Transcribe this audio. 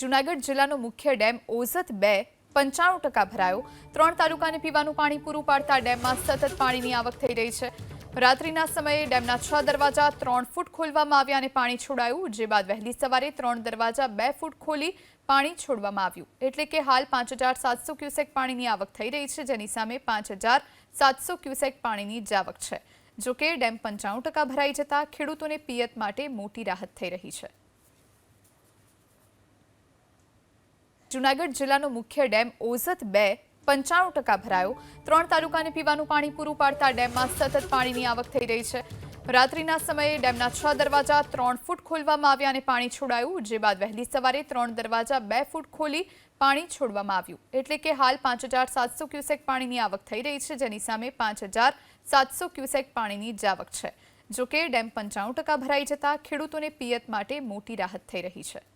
જૂનાગઢ જિલ્લાનો મુખ્ય ડેમ ઓઝત બે પંચાણું ટકા ભરાયો. ત્રણ તાલુકાને પીવાનું પાણી પૂરું પાડતા ડેમમાં સતત પાણીની આવક થઈ રહી છે. રાત્રિના સમયે ડેમના છ દરવાજા ત્રણ ફૂટ ખોલવામાં આવ્યા અને પાણી છોડાયું. જે બાદ વહેલી સવારે ત્રણ દરવાજા બે ફૂટ ખોલી પાણી છોડવામાં આવ્યું. એટલે કે હાલ પાંચ હજાર સાતસો ક્યુસેક પાણીની આવક થઈ રહી છે. જેની સામે પાંચ હજાર સાતસો ક્યુસેક પાણીની જ આવક છે. જોકે ડેમ પંચાણું ટકા ભરાઈ જતા ખેડૂતોને પિયત માટે મોટી રાહત થઈ રહી છે. જૂનાગઢ જિલ્લાનો મુખ્ય ડેમ ઓઝત બે પંચાણું ટકા ભરાયો. ત્રણ તાલુકાને પીવાનું પાણી પૂરું પાડતા ડેમમાં સતત પાણીની આવક થઈ રહી છે. રાત્રિના સમયે ડેમના છ દરવાજા ત્રણ ફૂટ ખોલવામાં આવ્યા અને પાણી છોડાયું. જે બાદ વહેલી સવારે ત્રણ દરવાજા બે ફૂટ ખોલી પાણી છોડવામાં આવ્યું. એટલે કે હાલ પાંચ હજાર સાતસો ક્યુસેક પાણીની આવક થઈ રહી છે. જેની સામે પાંચ હજાર સાતસો ક્યુસેક પાણીની જાવક છે. જોકે ડેમ પંચાણું ટકા ભરાઈ જતા ખેડૂતોને પિયત માટે મોટી રાહત થઈ રહી છે.